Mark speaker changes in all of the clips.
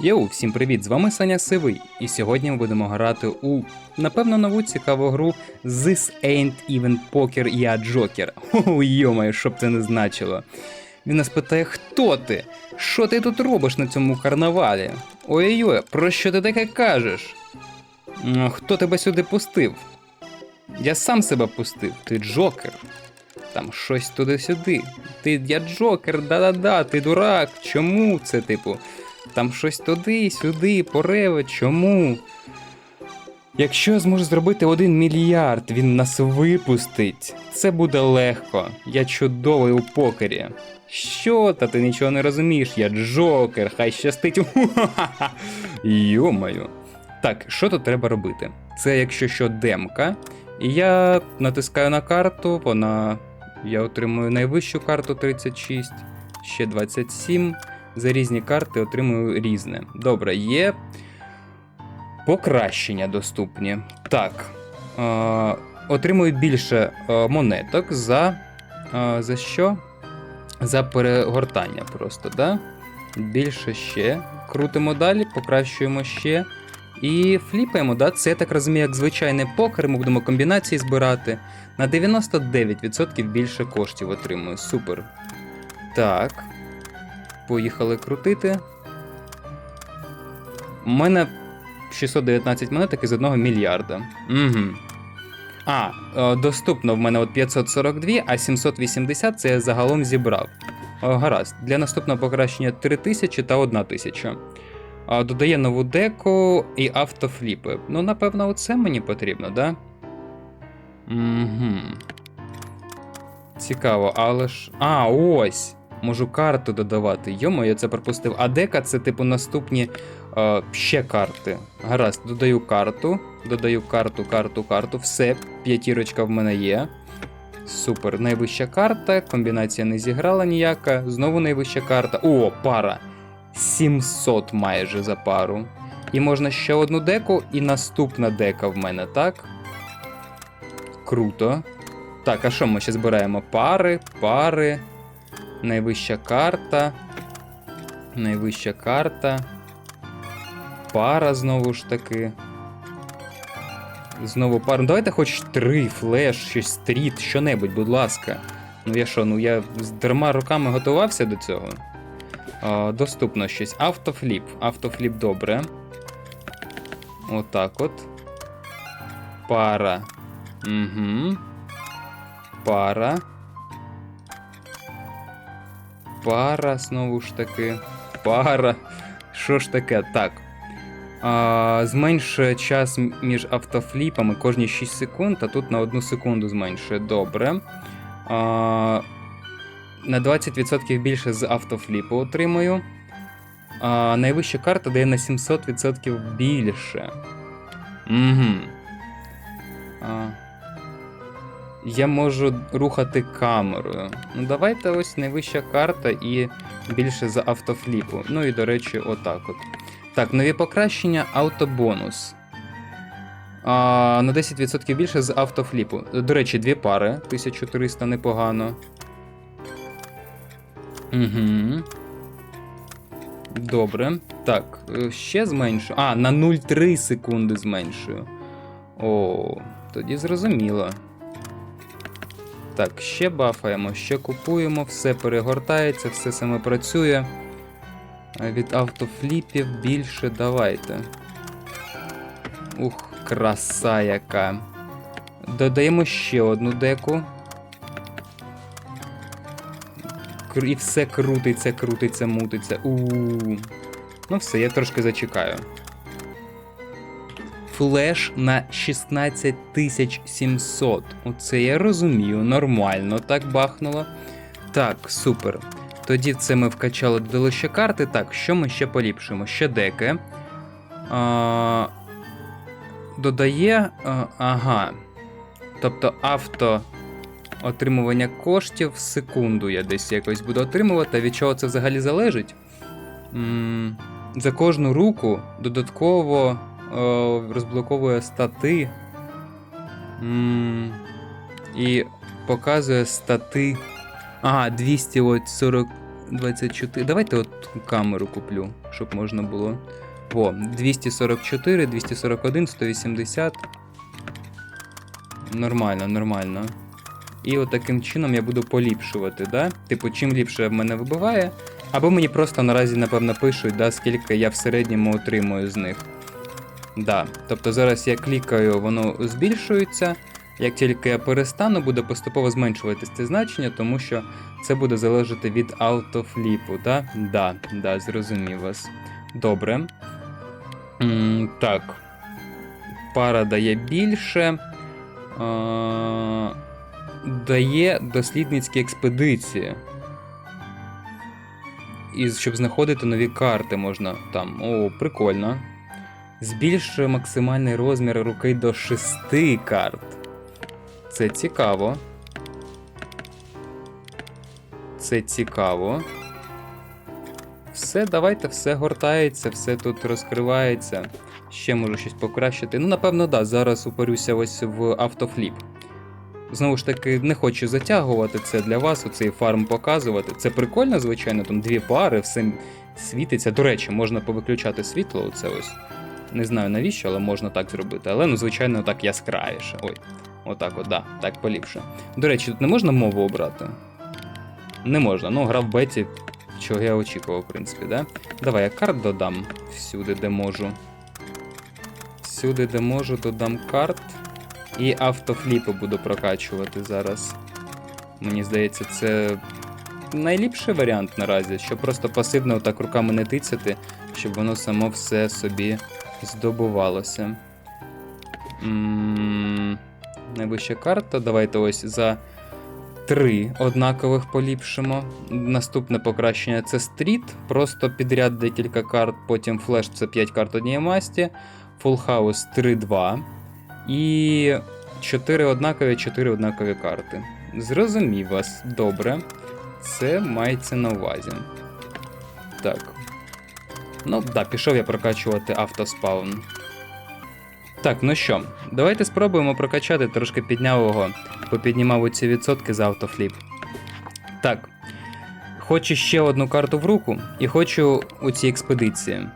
Speaker 1: Йоу, всім привіт! З вами Саня Сивий, і сьогодні ми будемо грати у напевно нову цікаву гру This Ain't Even Poker Я Джокер. О, йомаю, що б це не значило. Він нас питає, хто ти? Що ти тут робиш на цьому карнавалі? Ой-ой, про що ти таке кажеш? Хто тебе сюди пустив? Я сам себе пустив, ти Джокер. Там щось туди-сюди. Ти я Джокер, да-да-да, ти дурак. Чому це, типу? Там щось туди, сюди, пореве, чому? Якщо я зможу зробити один мільярд, він нас випустить. Це буде легко. Я чудовий у покері. Що, та ти нічого не розумієш, я Джокер, хай щастить. Йомаю. Так, що тут треба робити? Це якщо що демка. І я натискаю на карту, вона. Я отримую найвищу карту 36, ще 27. За різні карти отримую різне. Добре, є покращення доступні. Так. Е, отримую більше е, монеток за. Е, за що? За перегортання просто, да? Більше ще. Крутимо далі, покращуємо ще. І фліпаємо, да? Це я так розумію, як звичайний покер. Ми будемо комбінації збирати. На 99% більше коштів отримую. Супер. Так. Поїхали крутити. У мене 619 монеток із 1 мільярда. Угу. А, е, доступно в мене от 542, а 780 це я загалом зібрав. Е, Гаразд. Для наступного покращення 3000 та 1000. Додає нову деку і автофліпи. Ну, напевно, оце мені потрібно, да? Угу. Цікаво, але ж. А, ось! Можу карту додавати. Йомо, я це пропустив. А дека це, типу, наступні е, ще карти. Гаразд, додаю карту. Додаю карту, карту, карту. Все, п'ятірочка в мене є. Супер. Найвища карта. Комбінація не зіграла ніяка. Знову найвища карта. О, пара. 700 майже за пару. І можна ще одну деку, і наступна дека в мене, так? Круто. Так, а що ми ще збираємо? Пари, пари. Найвища карта. Найвища карта. Пара знову ж таки. Знову пара. Ну, давайте хоч три, флеш, щось стріт, що-небудь, будь ласка. Ну я що, ну я з дарма руками готувався до цього. А, доступно щось. Автофліп. Автофліп добре. Отак от. Пара. Угу. Пара. Пара, знову ж таки. Пара. Що ж таке? Так. А, зменшує час між автофліпами кожні 6 секунд, а тут на 1 секунду зменшує. Добре. А, на 20% більше з автофліпу отримую. А, найвища карта дає на 700% більше. Угу. А, я можу рухати камерою. Ну, давайте ось найвища карта і більше за автофліпу. Ну і, до речі, отак от. Так, нові покращення, автобонус. А, на 10% більше з автофліпу. До речі, дві пари. 1300 непогано. Угу. Добре. Так, е, ще зменшую. А, на 0,3 секунди зменшую. О, тоді зрозуміло. Так, ще бафаємо, ще купуємо, все перегортається, все саме працює. Від автофліпів більше давайте. Ух, краса яка. Додаємо ще одну деку. І все крутиться, крутиться, мутиться. у Ну все, я трошки зачекаю. Флеш на 16700. Оце я розумію, нормально так бахнуло. Так, супер. Тоді це ми вкачали додали ще карти. Так, що ми ще поліпшимо? Ще деки. А, додає. А, ага. Тобто авто отримування коштів в секунду я десь якось буду отримувати. Від чого це взагалі залежить? м за кожну руку додатково розблоковує стати. і показує стати. Ага, 240 24. Давайте от камеру куплю, щоб можна було. О, 244, 241, 180. Нормально, нормально. І от таким чином я буду поліпшувати, да? Типу, чим ліпше в мене вибиває, або мені просто наразі, напевно, пишуть, да, скільки я в середньому отримую з них. Да. Тобто зараз я клікаю, воно збільшується. Як тільки я перестану, буде поступово зменшуватись це значення, тому що це буде залежати від автофліпу, да? Да, да, зрозумів вас. Добре. М, так. Пара дає більше. Дає дослідницькі експедиції. І щоб знаходити нові карти можна там. О, прикольно. Збільшує максимальний розмір руки до 6 карт. Це цікаво. Це цікаво. Все, давайте, все гортається, все тут розкривається. Ще можу щось покращити. Ну, напевно, да, зараз упорюся ось в автофліп. Знову ж таки, не хочу затягувати це для вас, оцей фарм показувати. Це прикольно, звичайно, там дві пари, все світиться. До речі, можна повиключати світло, оце ось. Не знаю навіщо, але можна так зробити. Але, ну, звичайно, так яскравіше. Ой, отак, от, да, так поліпше. До речі, тут не можна мову обрати? Не можна. Ну, гра в беті, чого я очікував, в принципі, да? Давай я карт додам всюди, де можу. Всюди, де можу, додам карт. І автофліпи буду прокачувати зараз. Мені здається, це найліпший варіант наразі, щоб просто пасивно так руками не тицяти, щоб воно само все собі здобувалося. М, Найвища карта. Давайте ось за три однакових поліпшимо. Наступне покращення це стріт. Просто підряд декілька карт, потім флеш це 5 карт однієї масті. House 3-2. І 4 однакові, 4 однакові карти. Зрозумів вас, добре. Це мається на увазі. Так. Ну, да, пішов я прокачувати автоспаун. Так, ну що, давайте спробуємо прокачати, трошки підняв його, попіднімав оці відсотки за автофліп. Так. Хочу ще одну карту в руку і хочу у цій експедиції.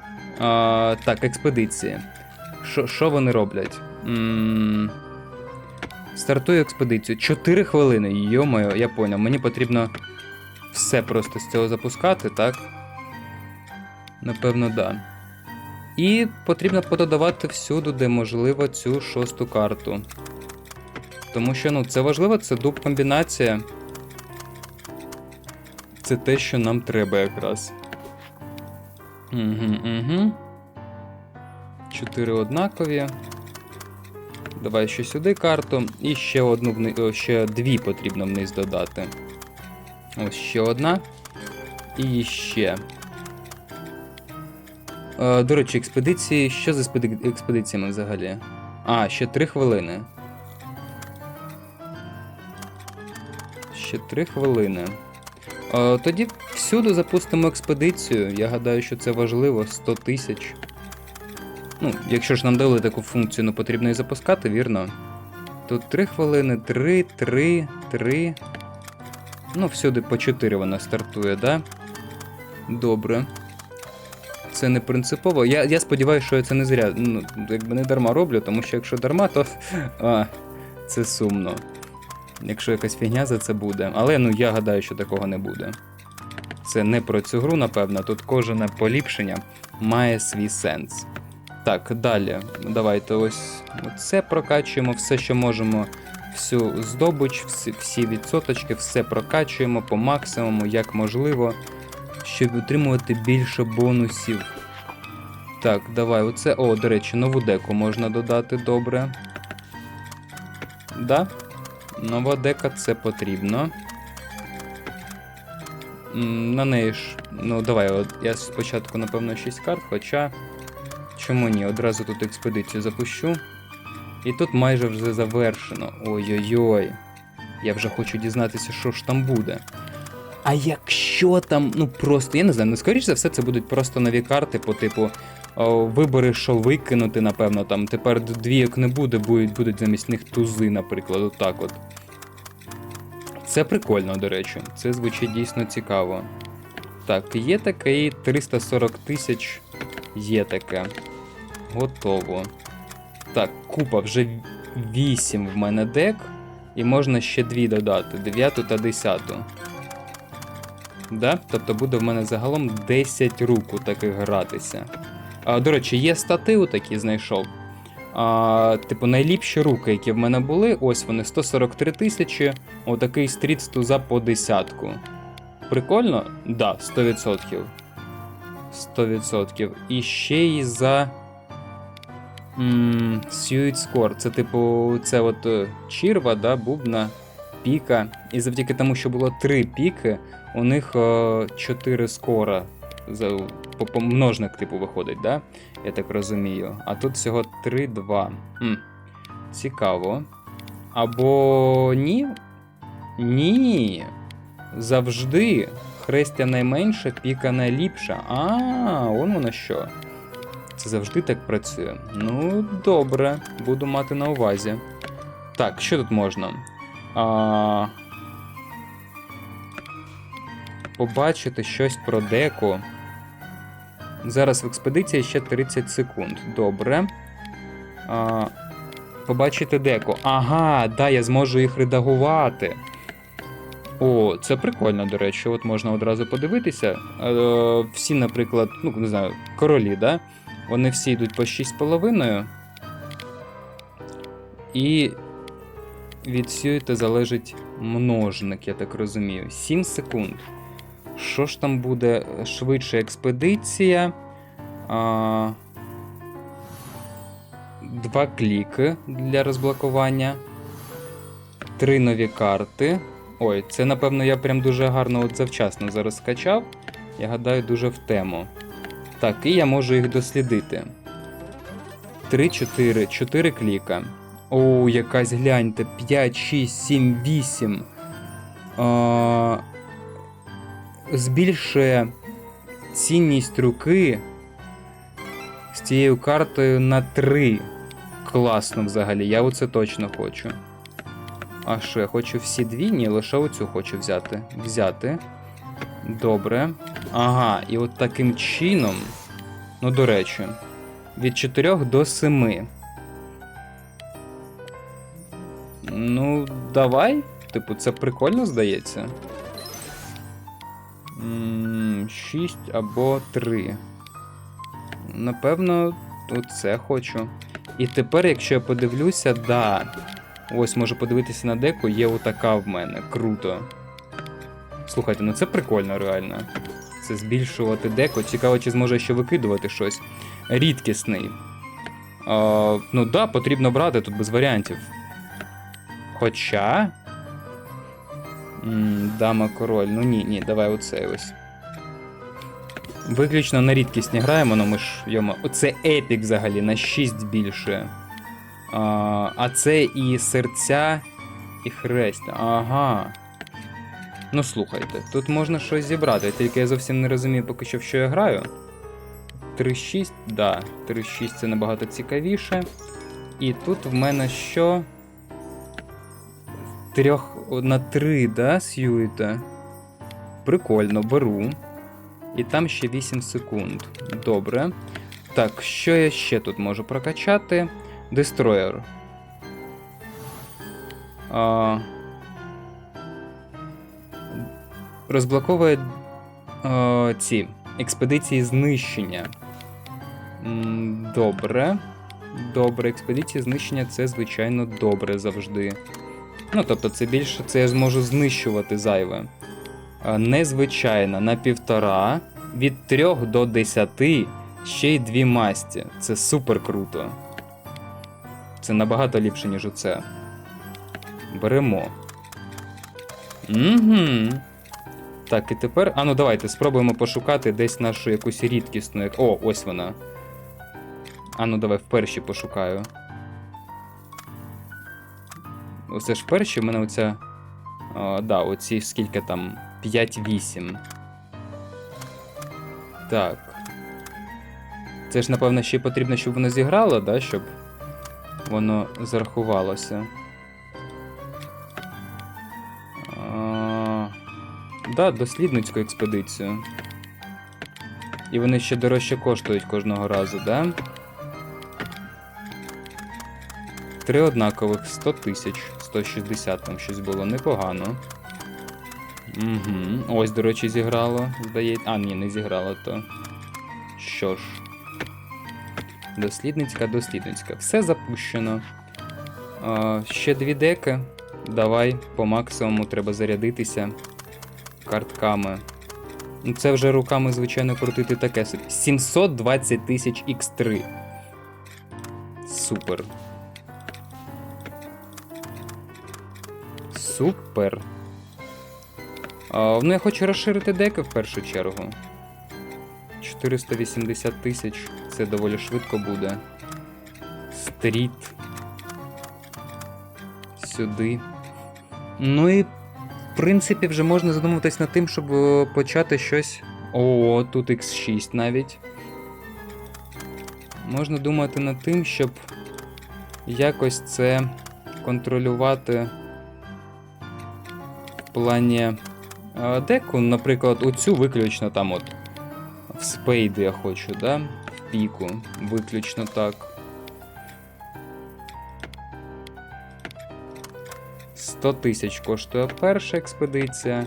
Speaker 1: А, так, експедиції. Що- вони роблять? м Стартую експедицію. 4 хвилини. Йо-моє, я поняв. Мені потрібно все просто з цього запускати, так? Напевно, да. І потрібно пододавати всюди, де можливо, цю шосту карту. Тому що ну, це важливо, це дуб комбінація. Це те, що нам треба якраз. Угу, угу. Чотири однакові. Давай ще сюди карту. І ще одну ще дві потрібно вниз додати. Ось ще одна. І ще. Е, до речі, експедиції. Що з експедиціями взагалі? А, ще три хвилини. Ще три хвилини. Е, тоді всюди запустимо експедицію. Я гадаю, що це важливо. 100 тисяч. Ну, якщо ж нам дали таку функцію, ну потрібно і запускати, вірно? Тут 3 хвилини, 3, 3, 3. Ну, всюди по 4 вона стартує, да? Добре. Це не принципово. Я, я сподіваюся, що я це не зря. Ну, якби не дарма роблю, тому що якщо дарма, то. А, це сумно. Якщо якась фігня за це буде. Але ну я гадаю, що такого не буде. Це не про цю гру, напевно. Тут кожне поліпшення має свій сенс. Так, далі. Давайте ось це прокачуємо, все, що можемо, всю здобуч, всі, всі відсоточки, все прокачуємо по максимуму, як можливо, щоб отримувати більше бонусів. Так, давай, оце. О, до речі, нову деку можна додати добре. Да? Нова дека це потрібно. На неї ж. Ну, давай, от я спочатку, напевно, 6 карт, хоча. Чому ні? Одразу тут експедицію запущу. І тут майже вже завершено. Ой-ой-ой. Я вже хочу дізнатися, що ж там буде. А якщо там, ну просто, я не знаю, ну скоріш за все, це будуть просто нові карти по типу. О, вибори, що викинути, напевно, там тепер двійок не буде, будуть, будуть замість них тузи, наприклад, отак от. Це прикольно, до речі. Це звучить дійсно цікаво. Так, є таке і 340 тисяч є таке. Готово. Так, купа вже 8 в мене дек. І можна ще 2 додати: 9 та 10. Да? Тобто буде в мене загалом 10 рук у таких гратися. А, до речі, є стати у такі знайшов. А, типу, найліпші руки, які в мене були, ось вони 143 тисячі, отакий стріт з туза по десятку. Прикольно? Да, 100%. 100%. І ще й за. Suit Score. Це, типу, це от е, чірва, да, бубна, піка. І завдяки тому, що було три піки, у них 4 скора. За, по- по- множник, типу, виходить, да? Я так розумію. А тут всього 3-2. Цікаво. Або ні? Ні. Завжди. Хрестя найменше, піка найліпша. А, он воно що. Це завжди так працює. Ну, добре, буду мати на увазі. Так, що тут можна? А... Побачити щось про деку. Зараз в експедиції ще 30 секунд. Добре. А... Побачити деку. Ага, да, я зможу їх редагувати. О, це прикольно, до речі. От можна одразу подивитися. Е, всі, наприклад, ну, не знаю, королі, да? Вони всі йдуть по 6,5. І від сюїти залежить множник, я так розумію. 7 секунд. Що ж там буде швидше експедиція? А, два кліки для розблокування. Три нові карти. Ой, це, напевно, я прям дуже гарно от завчасно зараз скачав. Я гадаю, дуже в тему. Так, і я можу їх дослідити. 3, 4, 4 кліка. О, якась гляньте. 5, 6, 7, 8. А, збільшує цінність руки з цією картою на 3. Класно взагалі, я оце точно хочу. А що, я хочу всі дві? Ні, лише оцю хочу взяти. Взяти. Добре. Ага, і от таким чином. Ну, до речі, від 4 до 7. Ну, давай. Типу, це прикольно здається. 6 або 3. Напевно, оце хочу. І тепер, якщо я подивлюся, да. Ось можу подивитися на деку, є отака в мене. Круто. Слухайте, ну це прикольно реально. Це збільшувати деко. Цікаво, чи зможе ще викидувати щось. Рідкісний. А, ну да, потрібно брати тут без варіантів. Хоча. М, Дама король. Ну ні, ні, давай оцей ось. Виключно на рідкісні граємо, ну ми ж йома. Оце епік взагалі на 6 більше. А, а це і серця, і хрест. Ага. Ну слухайте, тут можна щось зібрати, тільки я зовсім не розумію поки що, в що я граю. 3-6, да, 3-6 це набагато цікавіше. І тут в мене що? Трьох на 3, да, сюєте? Прикольно, беру. І там ще 8 секунд. Добре. Так, що я ще тут можу прокачати? Дестроєр. А... Розблоковує а, ці експедиції знищення. Добре. Добре, експедиції знищення це, звичайно, добре завжди. Ну, тобто, це більше це я зможу знищувати зайве. А, Незвичайна на півтора. Від 3 до 10 ще й дві масті. Це супер круто. Це набагато ліпше, ніж оце. Беремо. Угу. Так, і тепер. А ну давайте спробуємо пошукати десь нашу якусь рідкісну. О, ось вона. А ну давай в перші пошукаю. Оце ж перші, в мене оця. О, да, оці скільки там. 5-8. Так. Це ж, напевно, ще потрібно, щоб воно зіграло, да, щоб воно зарахувалося. А, да, дослідницьку експедицію. І вони ще дорожче коштують кожного разу, да? Три однакових 100 тисяч, 160 там щось було непогано. Угу. Ось, до речі, зіграло, здається. А, ні, не зіграло то. Що ж. Дослідницька, дослідницька. Все запущено. А, ще дві деки. Давай, по максимуму треба зарядитися картками. Ну, це вже руками, звичайно, крутити таке собі. 720 тисяч X3. Супер. Супер. Ну, я хочу розширити деки в першу чергу. 480 тисяч. Це доволі швидко буде. Стріт. Сюди. Ну і, в принципі, вже можна задуматись над тим, щоб е, почати щось. О, тут X6 навіть. Можна думати над тим, щоб якось це контролювати плані е, деку, наприклад, оцю виключно там от в спейди я хочу, да? В піку. Виключно так. 100 тисяч коштує перша експедиція,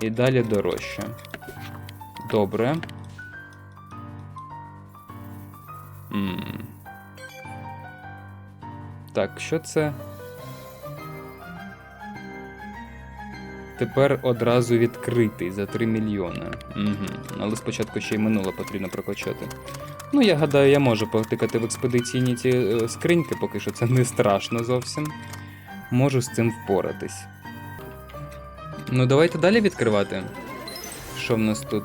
Speaker 1: і далі дорожче. Добре. м Так, що це? Тепер одразу відкритий за 3 мільйони. Угу. Але спочатку ще й минуле потрібно прокачати. Ну, я гадаю, я можу потикати в експедиційні ці е, скриньки, поки що це не страшно зовсім. Можу з цим впоратись. Ну, давайте далі відкривати. Що в нас тут?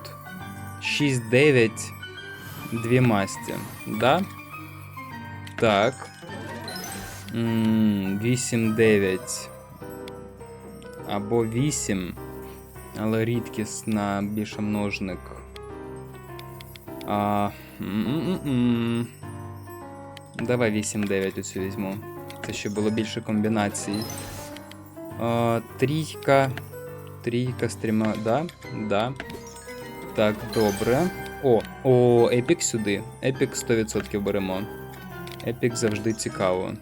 Speaker 1: 6-9, дві масті. Да? Так. 8-9 або 8, але рідкісна більше множник. А. Давай 8-9 оцю візьму. Це ще було більше комбінацій. А, трійка. Трійка з трьома. Да? Да. Так, добре. О, о, епік сюди. Епік 100% беремо. Епік завжди цікаво.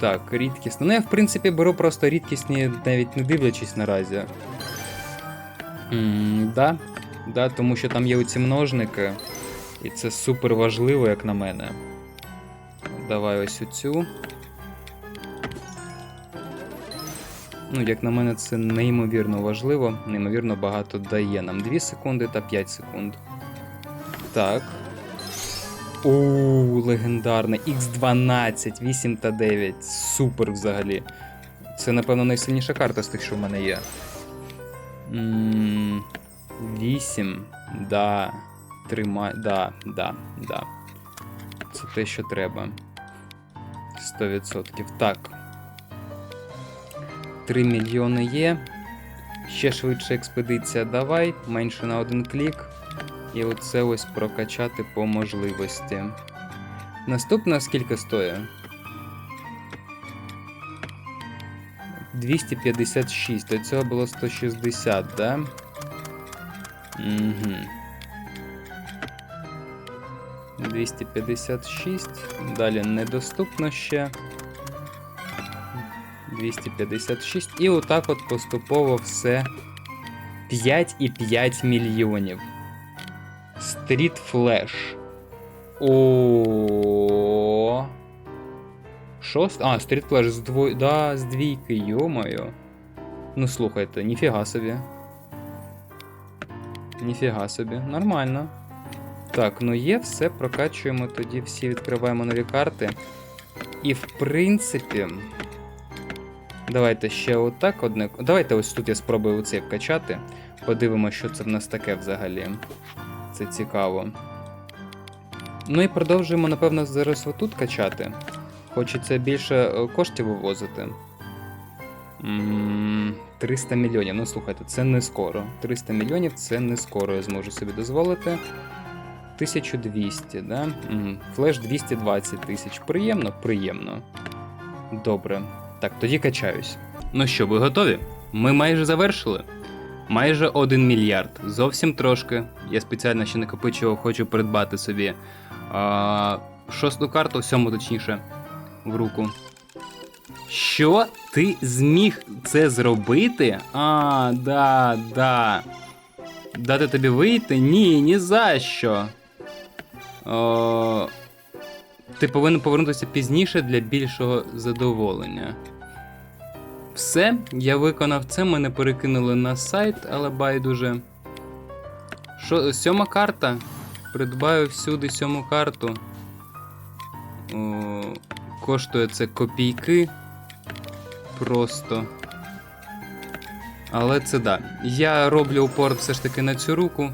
Speaker 1: Так, рідкісно. Ну, я, в принципі, беру просто рідкісні, навіть не дивлячись наразі. М, да, да, тому що там є оці множники. І це супер важливо, як на мене. Давай ось оцю. Ну, як на мене, це неймовірно важливо, неймовірно багато дає нам 2 секунди та 5 секунд. Так. Оу, легендарне. X12, 8 та 9. Супер взагалі. Це, напевно, найсильніша карта з тих, що в мене є. М, 8. Да. Тримай. Да, да, да. Це те, що треба. 100%. Так. 3 мільйони є. Ще швидше експедиція давай. Менше на один клік. І оце ось прокачати по можливості. Наступна скільки стоїть? 256, до цього було 160, да? Угу. 256. Далі недоступно ще. 256. І отак от поступово все 5,5 мільйонів. Стріт Флеш. О. Шост? А, Стріт Флеш з дво... Да, з двійки, йомаю. Ну слухайте, ніфіга собі. Ніфіга собі. Нормально. Так, ну є, все, прокачуємо тоді, всі відкриваємо нові карти. І в принципі. Давайте ще отак одне. Давайте ось тут я спробую оце вкачати. Подивимося, що це в нас таке взагалі. Це цікаво. Ну і продовжуємо, напевно, зараз отут качати. Хочеться більше е, коштів вивозити. М, 300 мільйонів. Ну слухайте, це не скоро. 300 мільйонів це не скоро, я зможу собі дозволити. 1200, да? Флеш 220 тисяч. Приємно? Приємно. Добре. Так, тоді качаюсь. Ну що, ви готові? Ми майже завершили. Майже 1 мільярд. Зовсім трошки. Я спеціально ще накопичував, хочу придбати собі а, шосту карту, сьому точніше, в руку. Що ти зміг це зробити? А, да, да. Дати тобі вийти? Ні, ні за що. О, ти повинен повернутися пізніше для більшого задоволення. Все, я виконав це, мене перекинули на сайт, але байдуже. Що, сьома карта? Придбаю всюди сьому карту. О, коштує це копійки. Просто. Але це да. Я роблю упор все ж таки на цю руку.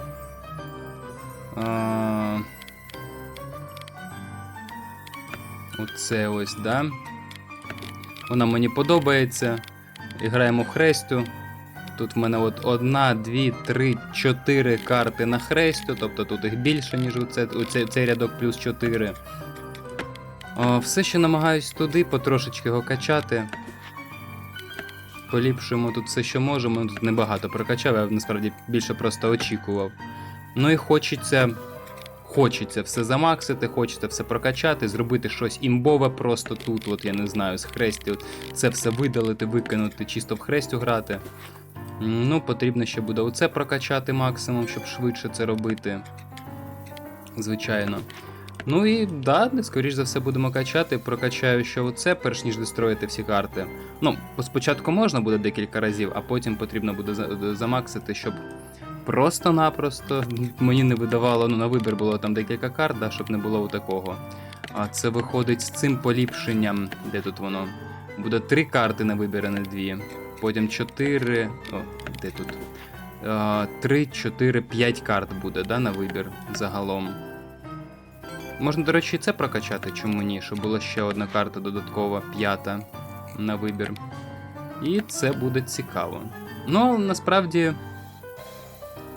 Speaker 1: А... Оце ось, да. Вона мені подобається. Граємо хрестю. Тут в мене от одна, дві, три, чотири карти на хрестю, тобто тут їх більше, ніж у це, у цей, цей рядок плюс 4. О, все ще намагаюсь туди потрошечки його качати. Поліпшуємо тут все, що можемо. Тут небагато прокачав, я насправді більше просто очікував. Ну і хочеться. Хочеться все замаксити, хочеться все прокачати, зробити щось імбове просто тут, от я не знаю, з хрестю. Це все видалити, викинути, чисто в хрестю грати. Ну, потрібно ще буде оце прокачати максимум, щоб швидше це робити. Звичайно. Ну і да, скоріш за все будемо качати. Прокачаю ще оце, перш ніж достроїти всі карти. Ну, спочатку можна буде декілька разів, а потім потрібно буде замаксити, щоб просто-напросто мені не видавало, ну на вибір було там декілька карт, да, щоб не було такого. А це виходить з цим поліпшенням, де тут воно? Буде три карти на вибір, а не дві. Потім чотири. О, де тут? А, Три, чотири, п'ять карт буде, да, на вибір загалом. Можна, до речі, і це прокачати, чому ні, щоб була ще одна карта додаткова, п'ята на вибір. І це буде цікаво. Ну, насправді.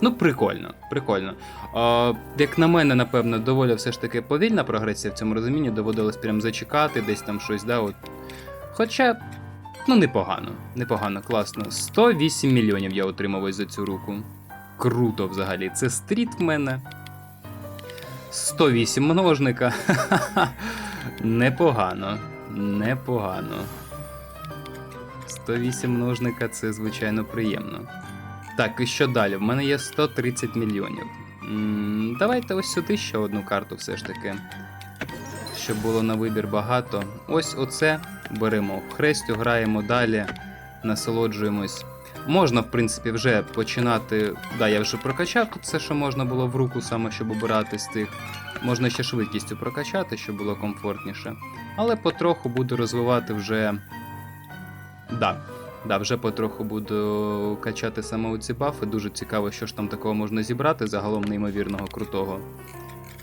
Speaker 1: Ну, прикольно, прикольно. А, як на мене, напевно, доволі все ж таки повільна прогресія в цьому розумінні, доводилось прям зачекати, десь там щось, да, от. Хоча, ну, непогано, непогано, класно. 108 мільйонів я отримав ось за цю руку. Круто взагалі. Це стріт в мене. 108 множника. Непогано. Непогано. 108 множника це, звичайно, приємно. Так, і що далі? В мене є 130 мільйонів. Давайте ось сюди ще одну карту все ж таки. Щоб було на вибір багато. Ось оце беремо хрестю, граємо далі, насолоджуємось. Можна, в принципі, вже починати. Да, я вже прокачав тут все, що можна було в руку, саме щоб обирати з тих. Можна ще швидкістю прокачати, щоб було комфортніше. Але потроху буду розвивати вже. Да, да, вже потроху буду качати саме у бафи. Дуже цікаво, що ж там такого можна зібрати, загалом неймовірного крутого.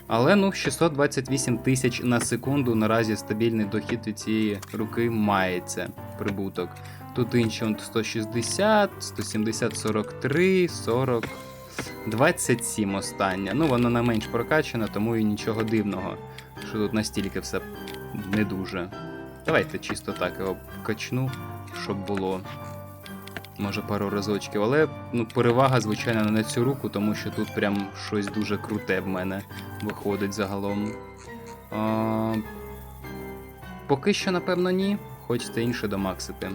Speaker 1: Але ну 628 тисяч на секунду наразі стабільний дохід від цієї руки мається прибуток. Тут інші он 160, 170, 43, 40, 27 остання. Ну, вона на менш прокачана, тому і нічого дивного, що тут настільки все не дуже. Давайте чисто так його качну, щоб було. Може пару разочків, але ну, перевага, звичайно, не на цю руку, тому що тут прям щось дуже круте в мене виходить загалом. А, поки що, напевно, ні. Хочеться інше домаксити.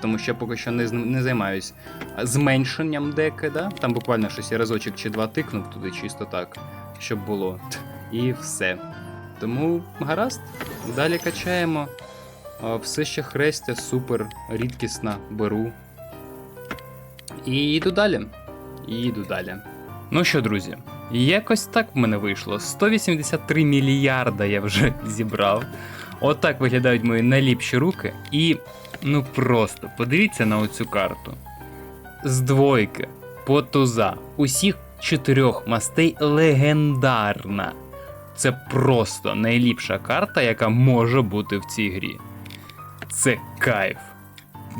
Speaker 1: Тому що я поки що не, не займаюсь зменшенням деки, да? Там буквально щось я разочок чи два тикнув туди, чисто так, щоб було. І все. Тому гаразд, далі качаємо. Все ще хрестя, супер, рідкісна, беру. І йду далі. І йду далі. Ну що, друзі, якось так в мене вийшло. 183 мільярда я вже зібрав. Отак виглядають мої найліпші руки. І ну просто подивіться на оцю карту. З двойки, по туза, усіх чотирьох мастей легендарна. Це просто найліпша карта, яка може бути в цій грі. Це кайф.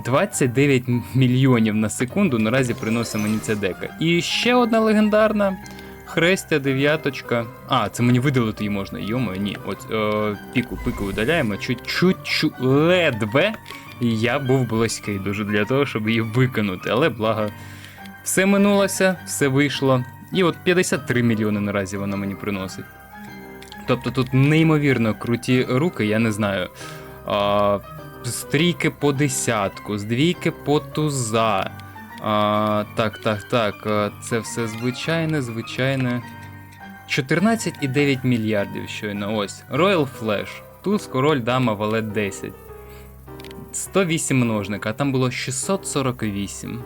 Speaker 1: 29 мільйонів на секунду наразі приносить мені ця дека. І ще одна легендарна. Хрестя, дев'яточка. А, це мені видалити її можна. Йомо, ні. От е, піку, пику видаляємо. Чуть-чуть ледве. І я був близький дуже для того, щоб її виконати. Але благо Все минулося, все вийшло. І от 53 мільйони наразі воно мені приносить. Тобто тут неймовірно круті руки, я не знаю. А, з трійки по десятку, з двійки по туза. А, так, так, так. Це все звичайне, звичайне. 14,9 мільярдів щойно. Ось. Royal Flash. Туз, король, дама, валет 10. 108 множник, а там було 648.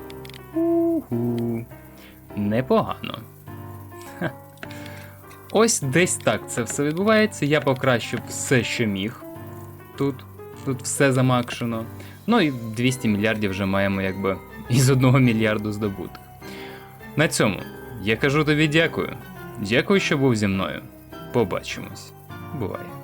Speaker 1: Уху. Непогано. Ха. Ось десь так це все відбувається. Я покращив все, що міг. Тут, тут все замакшено. Ну і 200 мільярдів вже маємо якби із одного мільярду здобутих. На цьому я кажу тобі дякую. Дякую, що був зі мною. Побачимось. Бувай.